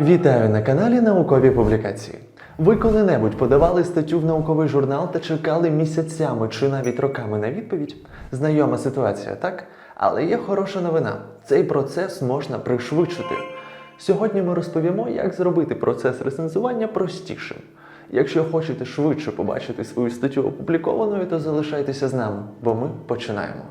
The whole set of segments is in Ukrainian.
Вітаю на каналі Наукові публікації. Ви коли-небудь подавали статтю в науковий журнал та чекали місяцями чи навіть роками на відповідь? Знайома ситуація, так? Але є хороша новина: цей процес можна пришвидшити. Сьогодні ми розповімо, як зробити процес рецензування простішим. Якщо хочете швидше побачити свою статтю опублікованою, то залишайтеся з нами, бо ми починаємо.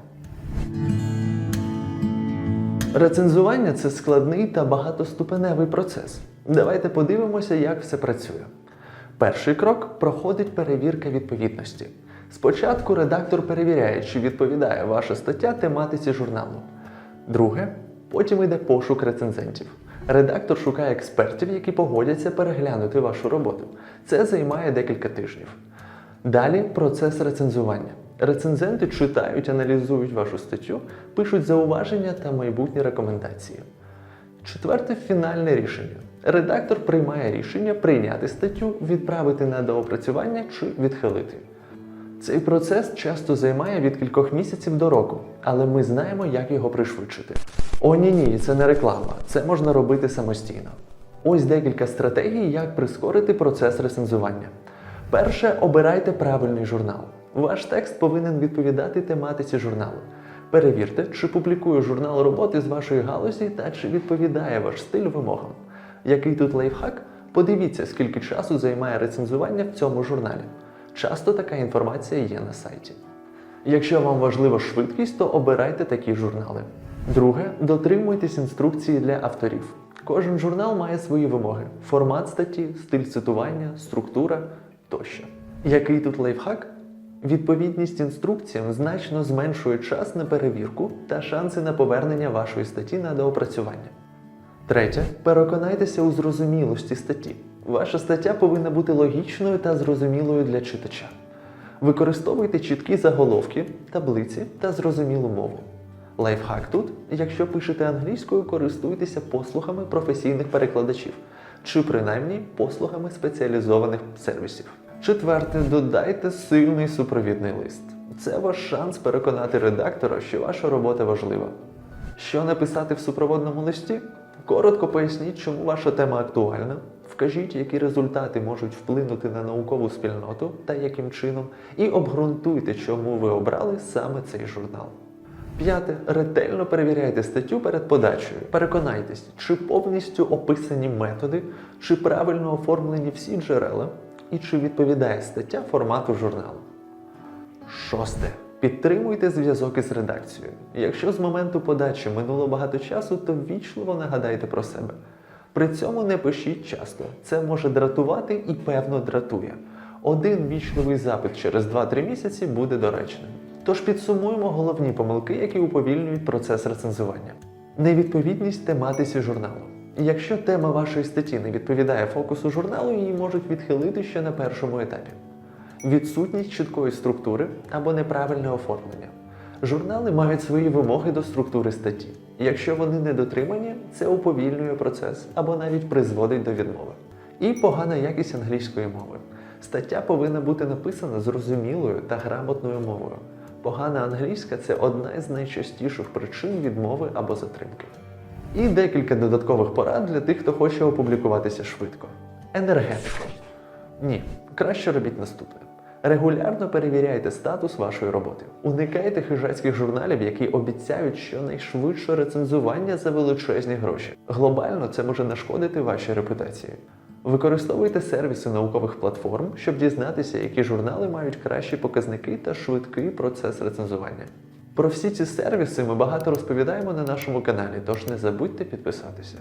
Рецензування це складний та багатоступеневий процес. Давайте подивимося, як все працює. Перший крок проходить перевірка відповідності. Спочатку редактор перевіряє, чи відповідає ваша стаття тематиці журналу. Друге, потім йде пошук рецензентів. Редактор шукає експертів, які погодяться переглянути вашу роботу. Це займає декілька тижнів. Далі процес рецензування. Рецензенти читають, аналізують вашу статтю, пишуть зауваження та майбутні рекомендації. Четверте фінальне рішення. Редактор приймає рішення прийняти статтю, відправити на доопрацювання чи відхилити. Цей процес часто займає від кількох місяців до року, але ми знаємо, як його пришвидшити. О, ні, ні, це не реклама, це можна робити самостійно. Ось декілька стратегій, як прискорити процес рецензування. Перше, обирайте правильний журнал. Ваш текст повинен відповідати тематиці журналу. Перевірте, чи публікує журнал роботи з вашої галузі та чи відповідає ваш стиль вимогам. Який тут лайфхак? Подивіться, скільки часу займає рецензування в цьому журналі. Часто така інформація є на сайті. Якщо вам важлива швидкість, то обирайте такі журнали. Друге, дотримуйтесь інструкції для авторів. Кожен журнал має свої вимоги: формат статті, стиль цитування, структура тощо. Який тут лайфхак? Відповідність інструкціям значно зменшує час на перевірку та шанси на повернення вашої статті на доопрацювання. Третє, переконайтеся у зрозумілості статті. Ваша стаття повинна бути логічною та зрозумілою для читача. Використовуйте чіткі заголовки, таблиці та зрозумілу мову. Лайфхак тут, якщо пишете англійською, користуйтеся послугами професійних перекладачів чи принаймні послугами спеціалізованих сервісів. Четверте, додайте сильний супровідний лист. Це ваш шанс переконати редактора, що ваша робота важлива. Що написати в супроводному листі? Коротко поясніть, чому ваша тема актуальна. Вкажіть, які результати можуть вплинути на наукову спільноту та яким чином, і обґрунтуйте, чому ви обрали саме цей журнал. П'яте. Ретельно перевіряйте статтю перед подачею. Переконайтесь, чи повністю описані методи, чи правильно оформлені всі джерела, і чи відповідає стаття формату журналу. Шосте. Підтримуйте зв'язок із редакцією. Якщо з моменту подачі минуло багато часу, то ввічливо нагадайте про себе. При цьому не пишіть часто. Це може дратувати і певно дратує. Один вічливий запит через 2-3 місяці буде доречним. Тож підсумуємо головні помилки, які уповільнюють процес рецензування. Невідповідність тематиці журналу. Якщо тема вашої статті не відповідає фокусу журналу, її можуть відхилити ще на першому етапі відсутність чіткої структури або неправильне оформлення. Журнали мають свої вимоги до структури статті. Якщо вони не дотримані, це уповільнює процес або навіть призводить до відмови. І погана якість англійської мови. Стаття повинна бути написана зрозумілою та грамотною мовою. Погана англійська це одна із найчастіших причин відмови або затримки. І декілька додаткових порад для тих, хто хоче опублікуватися швидко. Енергетика. Ні, краще робіть наступне. Регулярно перевіряйте статус вашої роботи. Уникайте хижацьких журналів, які обіцяють щонайшвидше рецензування за величезні гроші. Глобально це може нашкодити вашій репутації. Використовуйте сервіси наукових платформ, щоб дізнатися, які журнали мають кращі показники та швидкий процес рецензування. Про всі ці сервіси ми багато розповідаємо на нашому каналі, тож не забудьте підписатися.